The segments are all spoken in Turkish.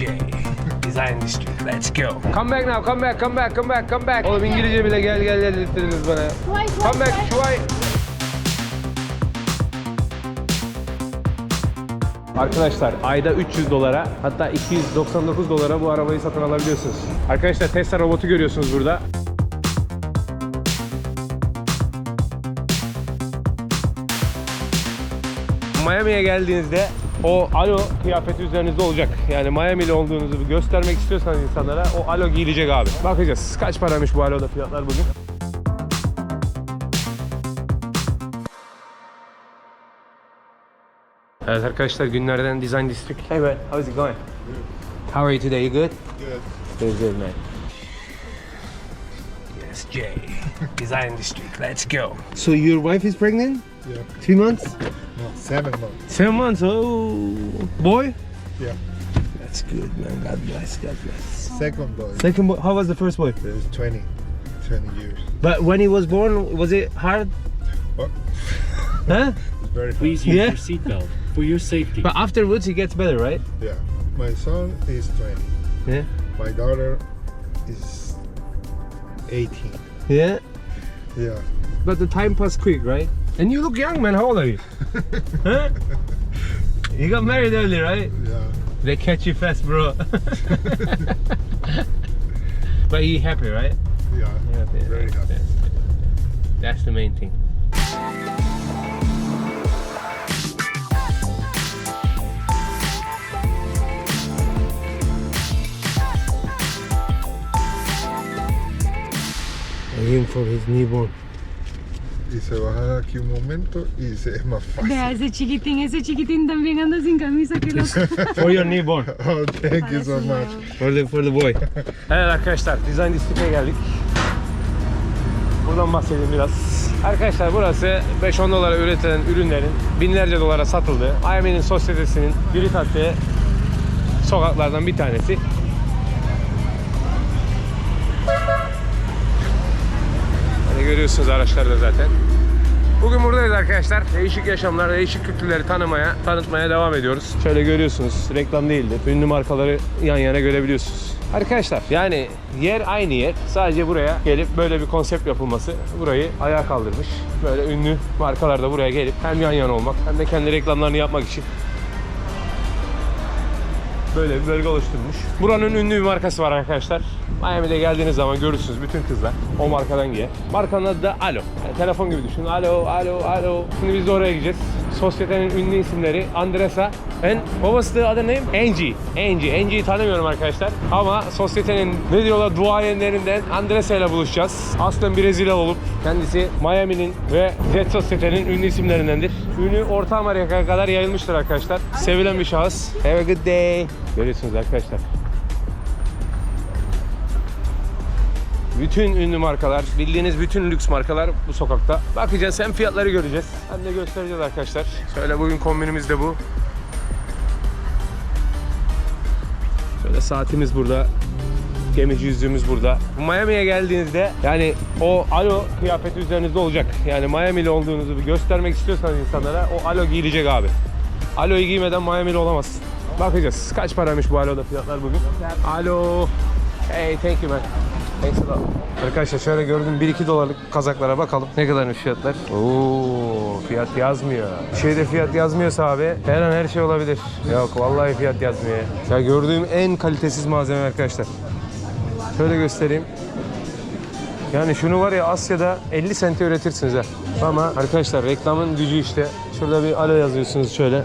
ESJ Design Industry. Let's go. Come back now. Come back. Come back. Come back. Come back. Oğlum İngilizce bile gel gel gel dediniz bana. Come back. Şuay. Arkadaşlar ayda 300 dolara hatta 299 dolara bu arabayı satın alabiliyorsunuz. Arkadaşlar Tesla robotu görüyorsunuz burada. Miami'ye geldiğinizde o alo kıyafeti üzerinizde olacak. Yani Miami'li olduğunuzu göstermek istiyorsanız insanlara o alo giyilecek abi. Bakacağız kaç paramış bu aloda fiyatlar bugün. Evet arkadaşlar günlerden Design District. Hey man, how's it going? How are you today? You good? Good. Good, good man. Yes, Jay. Design District. Let's go. So your wife is pregnant? Yeah. Three months? No, seven months. Seven months. Oh, boy. Yeah. That's good, man. God bless. God bless. Second boy. Second boy. How was the first boy? There's 20, 20 years. But when he was born, was it hard? What? Huh? It's very hard. Please use Yeah. your seatbelt for your safety. But afterwards, he gets better, right? Yeah. My son is 20. Yeah. My daughter is 18. Yeah. Yeah. But the time passed quick, right? And you look young, man. How old are you? huh? You got married early, right? Yeah. They catch you fast, bro. but you happy, right? Yeah. Happy, Very right? happy. That's the main thing. Aim for his newborn. Y se baja aquí un momento y se es más fácil. Vea ese chiquitín, ese chiquitín también anda sin camisa, que loco. For your newborn. Oh, thank you so much. For the, for the boy. evet arkadaşlar Design District'e geldik. Buradan bahsedeyim biraz. Arkadaşlar burası 5-10 dolara üretilen ürünlerin binlerce dolara satıldığı Miami'nin sosyetesinin biri tatlı sokaklardan bir tanesi. Hani görüyorsunuz araçlarda zaten. Bugün buradayız arkadaşlar. Değişik yaşamlar, değişik kültürleri tanımaya, tanıtmaya devam ediyoruz. Şöyle görüyorsunuz, reklam değildi. Ünlü markaları yan yana görebiliyorsunuz. Arkadaşlar yani yer aynı yer. Sadece buraya gelip böyle bir konsept yapılması burayı ayağa kaldırmış. Böyle ünlü markalar da buraya gelip hem yan yana olmak hem de kendi reklamlarını yapmak için böyle bir bölge oluşturmuş. Buranın ünlü bir markası var arkadaşlar. Miami'de geldiğiniz zaman görürsünüz bütün kızlar o markadan giyer. Markanın adı da Alo. Yani telefon gibi düşün. Alo, alo, alo. Şimdi biz de oraya gideceğiz. Sosyetenin ünlü isimleri Andresa and what was the other name? Angie. Angie. Angie'yi tanımıyorum arkadaşlar. Ama sosyetenin ne diyorlar duayenlerinden Andresa ile buluşacağız. Aslen Brezilya olup kendisi Miami'nin ve Jet Sosyete'nin ünlü isimlerindendir. Ünlü Orta Amerika'ya kadar yayılmıştır arkadaşlar. Sevilen bir şahıs. Have a good day. Görüyorsunuz arkadaşlar. Bütün ünlü markalar, bildiğiniz bütün lüks markalar bu sokakta. Bakacağız hem fiyatları göreceğiz hem de göstereceğiz arkadaşlar. Şöyle bugün kombinimiz de bu. Şöyle saatimiz burada. Gemici yüzüğümüz burada. Miami'ye geldiğinizde yani o alo kıyafeti üzerinizde olacak. Yani Miami'li olduğunuzu göstermek istiyorsanız insanlara o alo giyilecek abi. Alo'yu giymeden Miami'li olamazsın. Bakacağız. Kaç paramış bu aloda fiyatlar bugün? Alo. Hey thank you man. Thanks a lot. Arkadaşlar şöyle gördüğüm 1-2 dolarlık kazaklara bakalım. Ne kadarmış fiyatlar? Oo, fiyat yazmıyor. Bir şeyde fiyat yazmıyorsa abi her an her şey olabilir. Yok vallahi fiyat yazmıyor. Ya gördüğüm en kalitesiz malzeme arkadaşlar. Şöyle göstereyim. Yani şunu var ya Asya'da 50 sente üretirsiniz ha. Ama arkadaşlar reklamın gücü işte. Şurada bir alo yazıyorsunuz şöyle.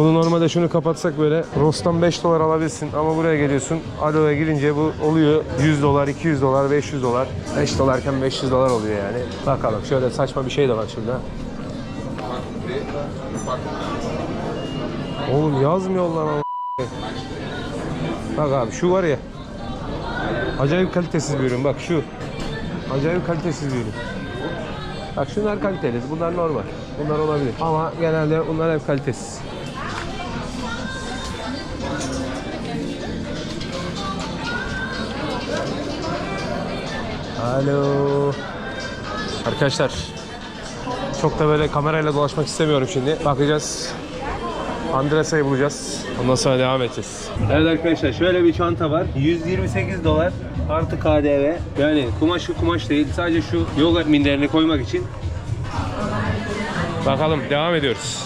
Bunu normalde şunu kapatsak böyle Ros'tan 5 dolar alabilirsin ama buraya geliyorsun. Alo'ya girince bu oluyor. 100 dolar, 200 dolar, 500 dolar. 5 dolarken 500 dolar oluyor yani. Bakalım şöyle saçma bir şey de var şurada. Oğlum yazmıyorlar ama. Bak abi şu var ya. Acayip kalitesiz bir ürün bak şu. Acayip kalitesiz bir ürün. Bak şunlar kaliteli bunlar normal. Bunlar olabilir. Ama genelde bunlar hep kalitesiz Alo. Arkadaşlar çok da böyle kamerayla dolaşmak istemiyorum şimdi. Bakacağız. Andresa'yı bulacağız. Ondan sonra devam edeceğiz. Evet arkadaşlar şöyle bir çanta var. 128 dolar artı KDV. Yani kumaş şu kumaş değil. Sadece şu yoga minderini koymak için. Bakalım devam ediyoruz.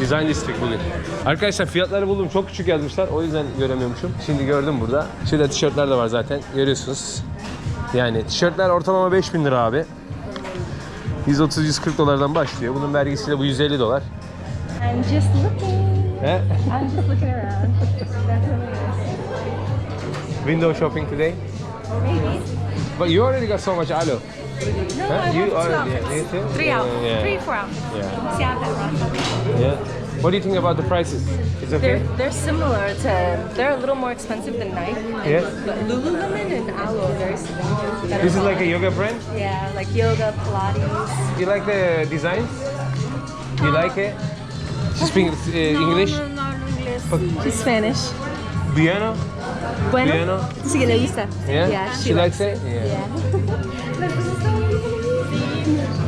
Design District bugün. Arkadaşlar fiyatları buldum. Çok küçük yazmışlar. O yüzden göremiyormuşum. Şimdi gördüm burada. Şurada tişörtler de var zaten. Görüyorsunuz. Yani tişörtler ortalama 5000 lira abi. 130-140 dolardan başlıyor. Bunun vergisiyle bu 150 dolar. I'm just looking. He? I'm just looking around. Window shopping today. Maybe. But you already got so much aloe. No, Huh? I You want two already- you too? Three Yeah, outfits. yeah. Three, four outfits. Yeah. See, I have that wrong. Yeah. What do you think about the prices? It's okay? They're, they're similar to, they're a little more expensive than Nike. Yes. but Lululemon and Alo are very similar. This is like a yoga brand. Yeah, like yoga, Pilates. You like the designs? You like it? She speaks uh, English? No, no, no English. She's Spanish. Bueno? Bueno. Bueno. Sí, le gusta. Yeah? Yeah, she, likes it? Yeah.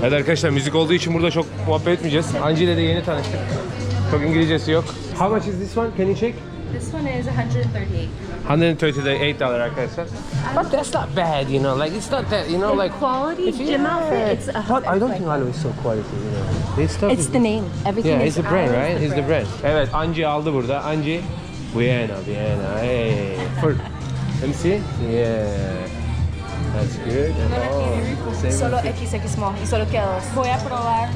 Evet arkadaşlar müzik olduğu için burada çok muhabbet etmeyeceğiz. Angie ile de yeni tanıştık. Çok İngilizcesi yok. How much is this one? Can you check? This one is 138. 138 dollar arkadaşlar. But that's not bad, you know. Like it's not that, you know, like Quality If you- gym outfit. It's a But I don't think Alo is so quality, you know. This stuff It's is the name. Everything Yeah, is it's the brand, right? It's the brand. Evet, Angie aldı burada. Angie, Vienna, Vienna. Hey, for, see. Yeah, that's good. Oh, same Solo as- XX small y solo queda dos. Voy a probar.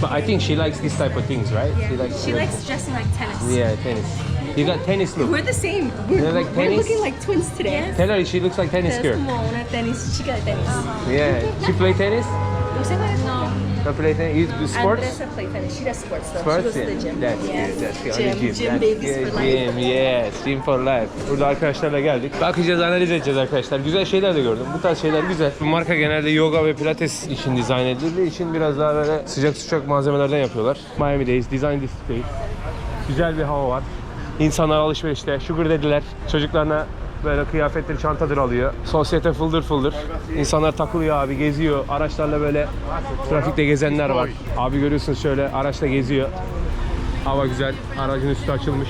But I think she likes this type of things, right? She likes. She likes dressing like tennis. Yeah, tennis. You got tennis look. We're the same. We're, They're like we're tennis? looking like twins today. Tell her she looks like tennis girl. como una tenis, chica de tenis. Yeah, she play tennis. ¿Usted juega? No. No play tennis. You do sports. Andresa play tennis. She does sports though. Sports, she goes to the gym. That's yes. good. That's good. Gym, gym. gym That's babies good. for life. Gym, yes. Gym for life. Burada arkadaşlarla geldik. Bakacağız, analiz edeceğiz arkadaşlar. Güzel şeyler de gördüm. Bu tarz şeyler güzel. Bu marka genelde yoga ve pilates için dizayn edildiği için biraz daha böyle sıcak sıcak malzemelerden yapıyorlar. Miami'deyiz, Design District'teyiz. Güzel bir hava var. İnsanlar alışverişte, sugar dediler. Çocuklarına böyle kıyafetleri çantadır alıyor. Sosyete fıldır fıldır. İnsanlar takılıyor abi, geziyor. Araçlarla böyle trafikte gezenler var. Abi görüyorsunuz şöyle araçla geziyor. Hava güzel. Aracın üstü açılmış.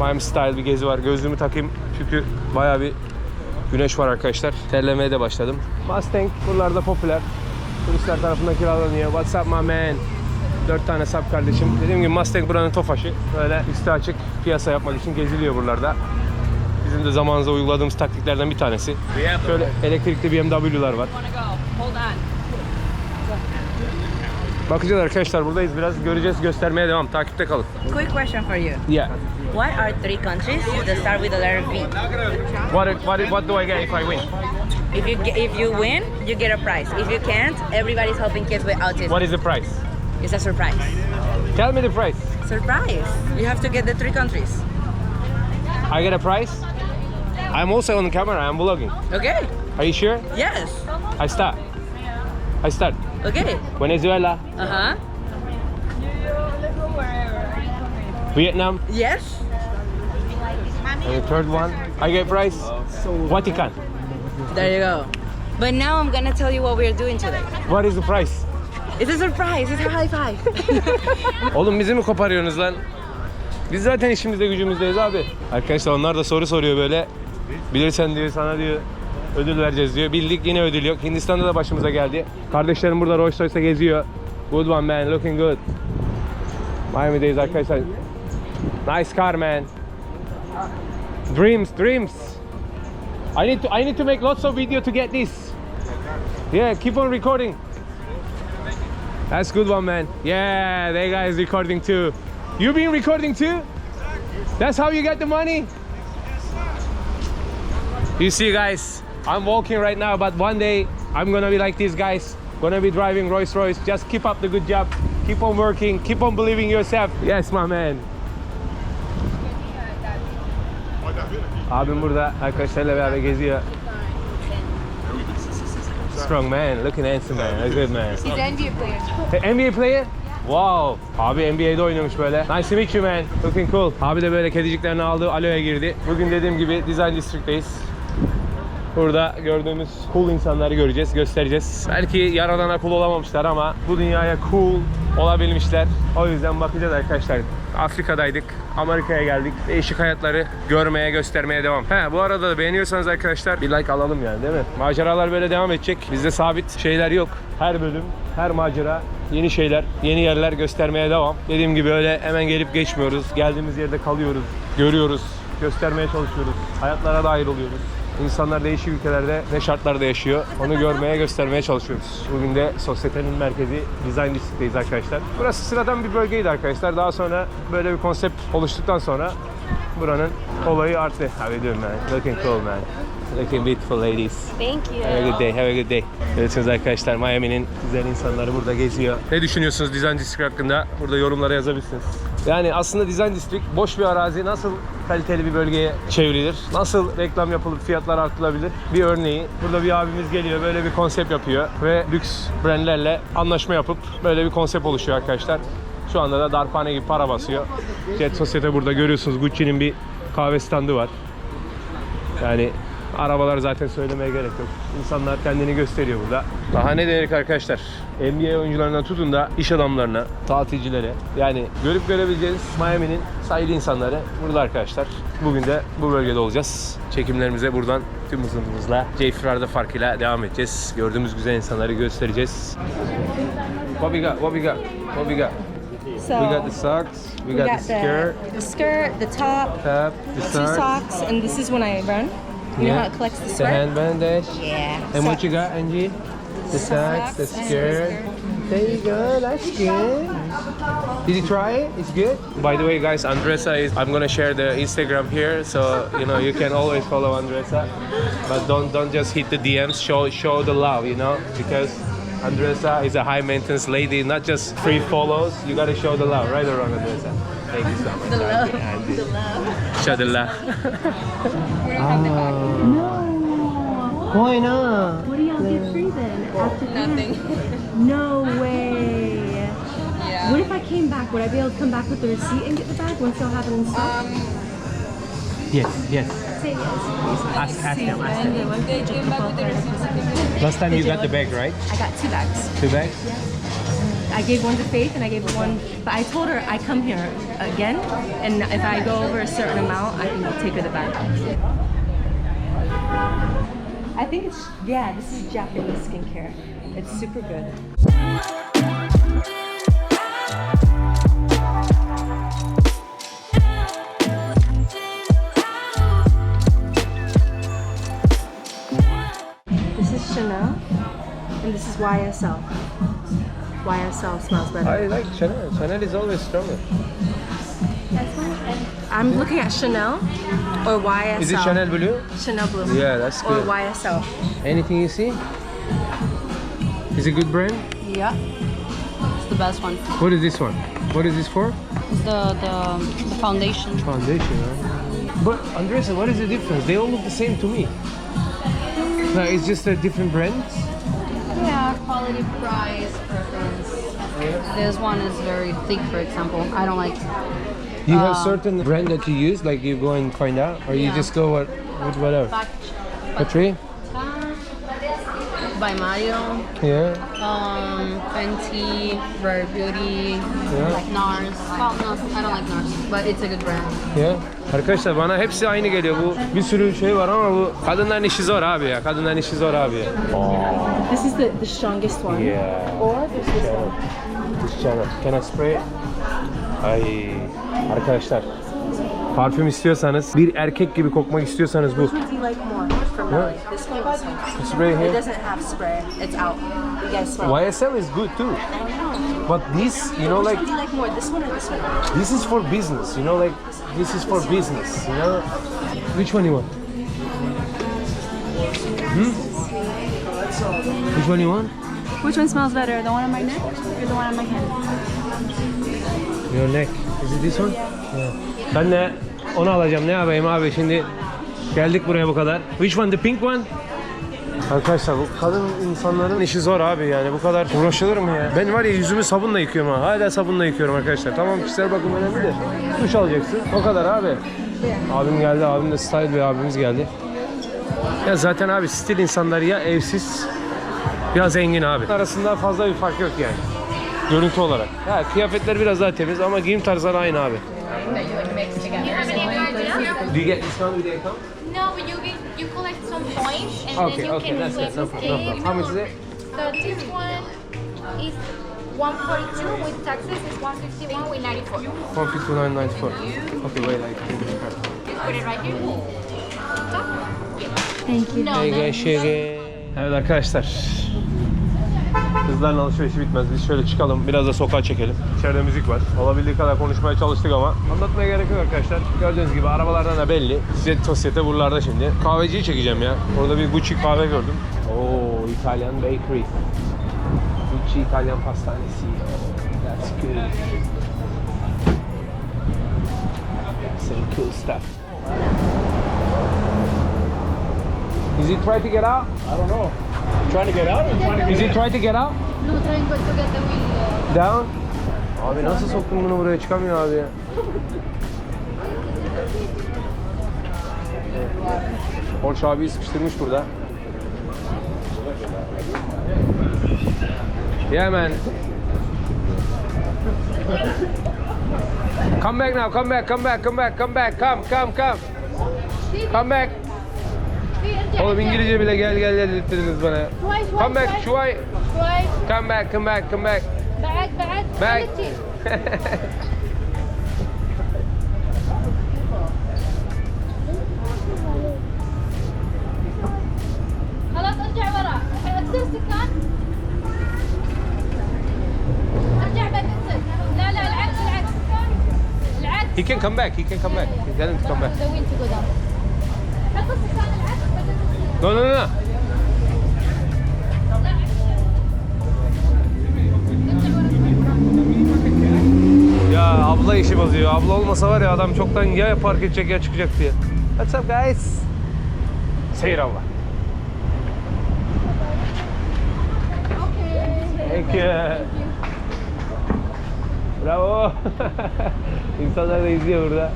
Miami style bir gezi var. Gözlüğümü takayım çünkü bayağı bir güneş var arkadaşlar. Terlemeye de başladım. Mustang buralarda popüler. Turistler tarafından kiralanıyor. What's up my man? Dört tane sap kardeşim. Dediğim gibi Mustang buranın tofaşı. Böyle üstü açık piyasa yapmak için geziliyor buralarda. Bizim de zamanında uyguladığımız taktiklerden bir tanesi. Şöyle elektrikli BMW'lar var. Bakacağız arkadaşlar buradayız biraz göreceğiz göstermeye devam takipte kalın. Quick question for you. Yeah. What are three countries that start with the letter V? What what what do I get if I win? If you ge- if you win, you get a prize. If you can't, everybody's helping kids with autism. What is the price? It's a surprise. Tell me the price. Surprise! You have to get the three countries. I get a price. I'm also on camera. I'm vlogging. Okay. Are you sure? Yes. I start. I start. Okay. Venezuela, Uh huh. Vietnam, Yes. and the third one. I get price. Vatican. There you go. But now I'm gonna tell you what we're doing today. What is the price? It's a surprise. It's a high five. Oğlum bizi mi koparıyorsunuz lan? Biz zaten işimizde gücümüzdeyiz abi. Arkadaşlar onlar da soru soruyor böyle. Bilirsen diyor sana diyor ödül vereceğiz diyor. Bildik yine ödül yok. Hindistan'da da başımıza geldi. Kardeşlerim burada Rolls Royce'da geziyor. Good one man, looking good. Miami'deyiz arkadaşlar. Nice car man. Dreams, dreams. I need to I need to make lots of video to get this. Yeah, keep on recording. That's good one, man. Yeah, that guy is recording too. You been recording too? That's how you get the money? You see, guys, I'm walking right now, but one day I'm gonna be like these guys. Gonna be driving Rolls Royce. Just keep up the good job. Keep on working. Keep on believing yourself. Yes, my man. Abim burada arkadaşlarla beraber geziyor. Strong man, looking handsome man, a good man. He's an NBA player. NBA player? Wow. Abi NBA'de oynamış böyle. Nice to meet you man. Looking cool. Abi de böyle kediciklerini aldı. Aloe'ya girdi. Bugün dediğim gibi Design District'teyiz. Burada gördüğümüz cool insanları göreceğiz, göstereceğiz. Belki yaradana cool olamamışlar ama bu dünyaya cool, olabilmişler. O yüzden bakacağız arkadaşlar. Afrika'daydık. Amerika'ya geldik. Değişik hayatları görmeye, göstermeye devam. He bu arada da beğeniyorsanız arkadaşlar bir like alalım yani değil mi? Maceralar böyle devam edecek. Bizde sabit şeyler yok. Her bölüm, her macera yeni şeyler, yeni yerler göstermeye devam. Dediğim gibi öyle hemen gelip geçmiyoruz. Geldiğimiz yerde kalıyoruz, görüyoruz, göstermeye çalışıyoruz. Hayatlara dahil oluyoruz. İnsanlar değişik ülkelerde ne şartlarda yaşıyor onu görmeye göstermeye çalışıyoruz. Bugün de sosyetenin merkezi Design District'teyiz arkadaşlar. Burası sıradan bir bölgeydi arkadaşlar. Daha sonra böyle bir konsept oluştuktan sonra buranın olayı arttı. How you doing man? Looking cool man. Looking beautiful ladies. Thank you. Have a good day, have a good day. Görüyorsunuz arkadaşlar Miami'nin güzel insanları burada geziyor. Ne düşünüyorsunuz Design District hakkında? Burada yorumlara yazabilirsiniz. Yani aslında Design District boş bir arazi nasıl kaliteli bir bölgeye çevrilir? Nasıl reklam yapılıp fiyatlar artırılabilir? Bir örneği. Burada bir abimiz geliyor böyle bir konsept yapıyor ve lüks brandlerle anlaşma yapıp böyle bir konsept oluşuyor arkadaşlar. Şu anda da darphane gibi para basıyor. Jet Sosyete burada görüyorsunuz Gucci'nin bir kahve standı var. Yani arabalar zaten söylemeye gerek yok. İnsanlar kendini gösteriyor burada. Daha ne dedik arkadaşlar? NBA oyuncularından tutun da iş adamlarına, tatilcilere. Yani görüp görebileceğiniz Miami'nin sahil insanları burada arkadaşlar. Bugün de bu bölgede olacağız. Çekimlerimize buradan tüm hızımızla Jayfrar'da farkıyla devam edeceğiz. Gördüğümüz güzel insanları göstereceğiz. What we got? What we got? What we got? So We got the socks, we we got the got skirt, the, the skirt, the top, top, the two socks, socks, and this is when I run. You know how it collects the the sweat? hand bandage. Yeah. And what you got, Angie? The socks, the skirt. There you go, that's good. Did you try it? It's good. By the way, guys, Andressa is. I'm gonna share the Instagram here, so you know you can always follow Andressa, but don't don't just hit the DMs. Show show the love, you know, because Andressa is a high maintenance lady, not just free follows. You gotta show the love, right around Andressa? Thank you so much. The love. Angie, Angie. The love. Show the love. Why not? What do y'all get free then? After Nothing. No way. Yeah. What if I came back? Would I be able to come back with the receipt and get the bag once y'all have it in stock? Um, yes, yes. Say yes. Ask, ask them, ask them. Anyway, They came back with the receipt. Last time you got the bag, right? I got two bags. Two bags. I gave one to Faith and I gave one, but I told her I come here again, and if I go over a certain amount, I can take her the bag. I think it's yeah. This is Japanese skincare. It's super good. This is Chanel, and this is YSL. YSL smells better. I like Chanel. Chanel is always stronger. I'm looking at Chanel or YSL. Is it Chanel Blue? Chanel Blue. Yeah, that's good. Or. YSL. Anything you see? Is it a good brand? Yeah, it's the best one. What is this one? What is this for? It's the the, the foundation. Foundation, huh? But Andresa, what is the difference? They all look the same to me. No, it's just a different brand. Yeah, quality, price, preference. This one is very thick, for example. I don't like. You have Uh, certain brand that you use, like you go and find out, or you just go what, with whatever. Patri? By Mario, Yeah. um, Fenty, Rare Beauty, Yeah. like NARS. Well, no, I don't like NARS, but it's a good brand. Ya arkadaşlar bana hepsi aynı geliyor bu bir sürü şey var ama bu kadınların işi zor abi ya kadınların işi zor abi ya. This is the, the strongest one. Yeah. Or this one. Channel. Can I spray? Ay arkadaşlar parfüm istiyorsanız bir erkek gibi kokmak istiyorsanız bu. Which one you like more for Melly? This one or this one? Spray It doesn't have spray. It's out. You guys smell. YSL is good too. But this, you know, Which one do you like more? This one or this one? this is for business. You know, like this is for business. You know, which one you want? Hmm? Which one you want? Which one smells better? The one on my neck or the one on my hand? Your neck. Is it this one? Yeah. Ben de onu alacağım. Ne yapayım abi şimdi geldik buraya bu kadar. Which one? The pink one? Arkadaşlar bu kadın insanların işi zor abi yani bu kadar uğraşılır mı ya? Ben var ya yüzümü sabunla yıkıyorum ha. Hala sabunla yıkıyorum arkadaşlar. Tamam kişisel bakım önemli de duş alacaksın. O kadar abi. Abim geldi. Abim de style bir abimiz geldi. Ya zaten abi stil insanlar ya evsiz ya zengin abi. Arasında fazla bir fark yok yani. görüntü olarak. Ha, kıyafetler biraz daha temiz ama giyim tarzları aynı abi. Do you get discount with the account? No, but you get you collect some points and Okay, then you okay, can that's collect good. No problem. No problem. How much is it? So this one is 142 with taxes is 151 with 94. 159.94. Okay, wait, like. Just put it right here. Thank you. No, Hey then guys, şege. Evet arkadaşlar. Kızların alışverişi bitmez. Biz şöyle çıkalım, biraz da sokağa çekelim. İçeride müzik var. Olabildiği kadar konuşmaya çalıştık ama anlatmaya gerek yok arkadaşlar. Gördüğünüz gibi arabalardan da belli. Size sosyete buralarda şimdi. Kahveciyi çekeceğim ya. Orada bir Gucci kahve gördüm. Oo, İtalyan bakery. Gucci İtalyan pastanesi. That's good. Some cool stuff. Is he trying to get out? I don't know. Trying to get out or trying to Is he trying to get out? No, trying to get the window. Down. Abi nasıl soktun bunu buraya çıkamıyor abi ya. Porsche abiyi sıkıştırmış burada. Yeah man. Come back now, come back, come back, come back, come back, come, come, come. Come back. Oğlum İngilizce bile gel gel gel dedirttiniz bana. Twice, Come back, twice. şuay. Twice. Come back, come back, come back. Back, back. Back. quality. خلاص ارجع ورا تصير سكان ارجع بعد انزل لا لا العكس العكس العكس He can come back. He can come back. He tell him to come back. No, no, no. Ya abla işi bozuyor. Abla olmasa var ya adam çoktan ya park edecek ya çıkacak diye. What's up guys? Seyir abla. Thank you. Bravo. İnsanlar da izliyor burada.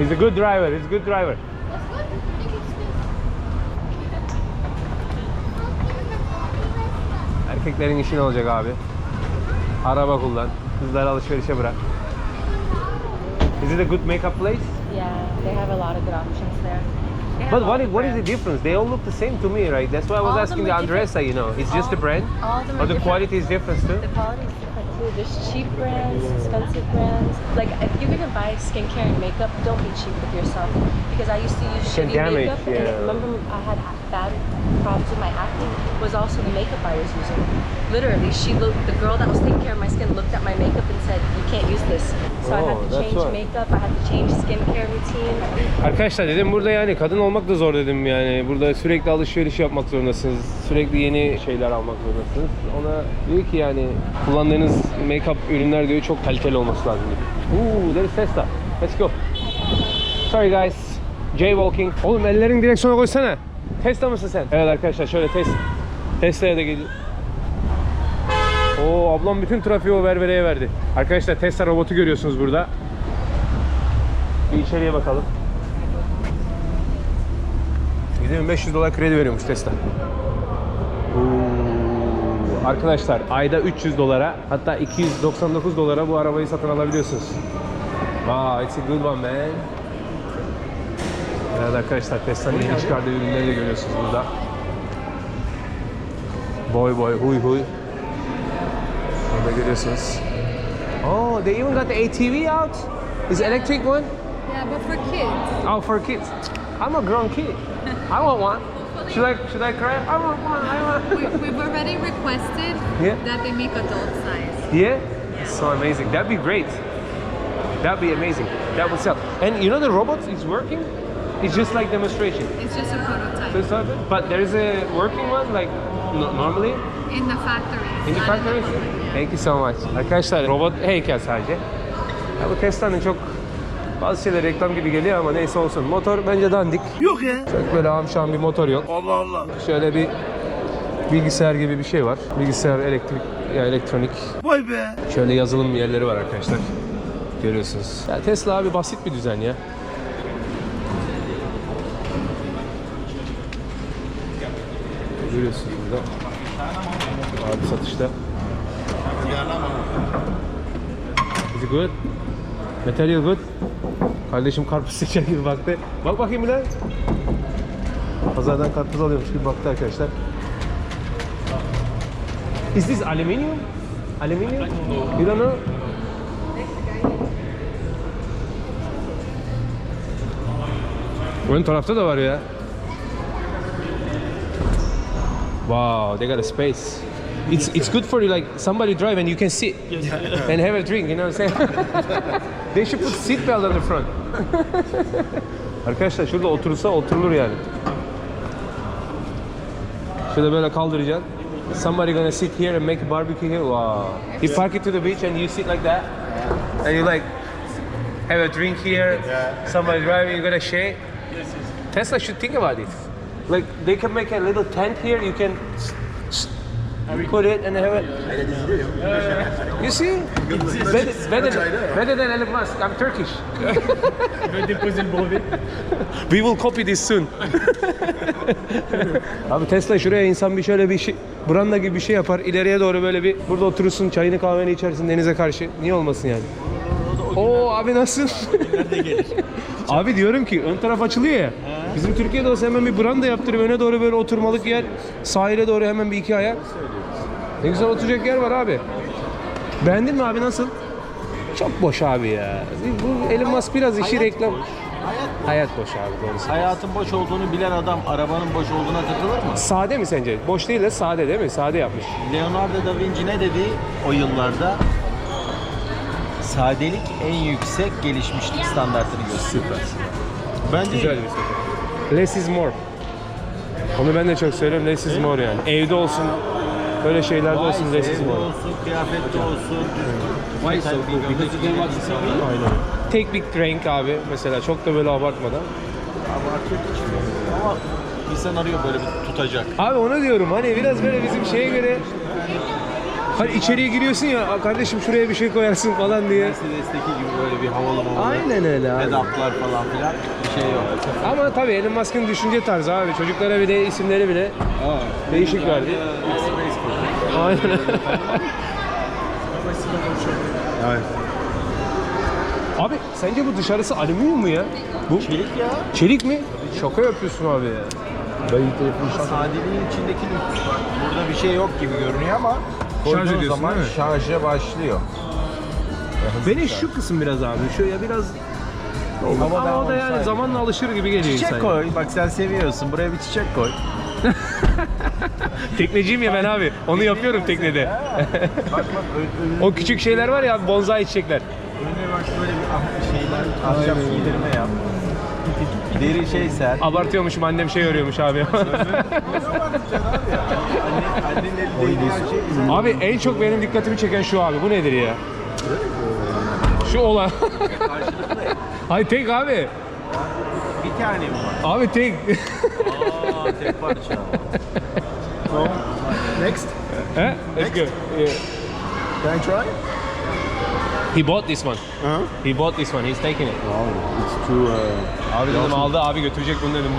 He's a good driver. He's a good driver. Erkeklerin işi ne olacak abi? Araba kullan. Kızları alışverişe bırak. Is it a good makeup place? Yeah, they have a lot of good options there. But all what what is the difference? They all look the same to me, right? That's why I was All asking the. Andressa, you know. It's just the All- brand? all Or the quality is different too? The quality is different There's cheap brands, expensive brands. Like if you're gonna buy skincare and makeup, don't be cheap with yourself. Because I used to use shitty damage, makeup, and yeah. remember I had bad problems with my acne. Was also the makeup I was using. Literally, she looked. The girl that was taking care of my skin looked at my makeup and said, "You can't use this." So I Oh, had to that's change why. makeup. I had to change skincare routine. Arkadaşlar dedim burada yani kadın olmak da zor dedim yani. Burada sürekli alışveriş yapmak zorundasınız. Sürekli yeni şeyler almak zorundasınız. Ona diyor ki yani kullandığınız make-up ürünler diyor çok kaliteli olması lazım diyor. Ooh, there is Tesla. Let's go. Sorry guys. Jaywalking. Oğlum ellerini direksiyona koysana. Tesla mısın sen? Evet arkadaşlar şöyle Tesla. Tesla'ya da geliyor. Oo ablam bütün trafiği o ververeye verdi. Arkadaşlar Tesla robotu görüyorsunuz burada. Bir içeriye bakalım. 7500 dolar kredi veriyormuş Tesla. Arkadaşlar ayda 300 dolara hatta 299 dolara bu arabayı satın alabiliyorsunuz. Wow, it's a good one man. Evet arkadaşlar Tesla'nın yeni çıkardığı ürünleri de görüyorsunuz burada. Boy boy huy huy. Burada görüyorsunuz. Oh, they even got the ATV out. Is electric one? Yeah, but for kids. Oh, for kids. I'm a grown kid. I want one. Should I should I cry? I want one. I want. We, we've already requested Yeah. that they make adult size. Yeah. yeah. So amazing. That'd be great. That'd be amazing. That would sell. And you know the robot is working. It's just like demonstration. It's just a prototype So it's not. But there is a working one like normally in the factory. in the factory. Thank you so much. Arkadaşlar robot heykel sadece. Ya bu Tesla'nın çok bazı şeyler reklam gibi geliyor ama neyse olsun. Motor bence dandik. Yok ya. Çok böyle amşan bir motor yok. Allah Allah. Şöyle bir bilgisayar gibi bir şey var. Bilgisayar elektrik ya elektronik. Vay be. Şöyle yazılım yerleri var arkadaşlar. Görüyorsunuz. Ya Tesla abi basit bir düzen ya. Görüyorsunuz burada. Abi satışta. Is good? Material good? Kardeşim karpuz seçer gibi baktı. Bak bakayım bir lan. Pazardan karpuz alıyormuş gibi baktı arkadaşlar. Is this aluminium? Aluminium? You don't know? Ön tarafta da var ya. Wow, they got a space. It's it's good for you like somebody drive and you can sit and have a drink. You know what I'm saying? they should put seat belt on the front. Arkadaşlar şurada oturursa oturulur yani. Şurada böyle kaldıracaksın. Somebody gonna sit here and make a barbecue here. Wow. You park it to the beach and you sit like that. And you like have a drink here. Somebody driving, you gotta share. Tesla should think about it. Like they can make a little tent here. You can put it and have it. You see, better, better, better than Elon Musk. I'm Turkish. We will copy this soon. Abi Tesla şuraya insan bir şöyle bir şey, branda gibi bir şey yapar. İleriye doğru böyle bir burada oturursun, çayını kahveni içersin denize karşı. Niye olmasın yani? Oo abi nasıl? abi diyorum ki ön taraf açılıyor ya. Bizim Türkiye'de olsa hemen bir branda yaptırıp öne doğru böyle oturmalık yer. Sahile doğru hemen bir iki ayak. Ne güzel oturacak yer var abi. Beğendin mi abi nasıl? Çok boş abi ya. Bu Elon Musk biraz işi reklam. Hayat boş abi doğrusu. Hayatın boş olduğunu bilen adam arabanın boş olduğuna takılır mı? Sade mi sence? Boş değil de sade değil mi? Sade yapmış. Leonardo da Vinci ne dedi o yıllarda? Sadelik en yüksek gelişmişlik standartını gösteriyor. Bence Güzel bir söz. Less is more. Onu ben de çok söylüyorum. Less is more yani. Evde olsun, böyle şeylerde olsun evde more. olsun, kıyafette olsun. Aynen. Take big drink abi mesela çok da böyle abartmadan. Abartıyor Ama insan arıyor böyle bir tutacak. Abi onu diyorum hani biraz böyle bizim şeye göre Hani içeriye giriyorsun ya "Aa kardeşim şuraya bir şey koyarsın falan diye. Mercedes'teki gibi böyle bir havalı havalı. Aynen öyle abi. Pedaplar falan filan bir şey yok. Ama tabii Elon Musk'ın düşünce tarzı abi. Çocuklara bir de isimleri bile değişik verdi. Aynen. Abi sence bu dışarısı alüminyum mu ya? Bu Çelik ya. çelik mi? Şaka yapıyorsun abi ya. Sadeliğin içindeki lüks var. Burada bir şey yok gibi görünüyor ama koyduğun ediyorsun, zaman değil mi? şarja başlıyor. Beni şu kısım biraz abi. Şöyle biraz ama o da yani zamanla alışır gibi geliyor Çiçek insan. koy. Bak sen seviyorsun. Buraya bir çiçek koy. Tekneciyim ya ben abi. Onu yapıyorum teknede. O küçük şeyler var ya abi, bonsai çiçekler. önüne bak böyle bir ah şeyler. Ahşap giydirme yap. Deri şey ser. Abartıyormuşum annem şey örüyormuş abi. Anne, annenin elinde her şey güzel. abi en çok benim dikkatimi çeken şu abi. Bu nedir ya? Şu olan. Hayır tek abi. Bir tane mi var? Abi tek. Aa tek parça. Next. He? Let's go. Yeah. Can I try? He bought this one. Uh-huh. He bought this one. He's taking it. It's too uh, Abi dedim aldı abi götürecek bunu dedim.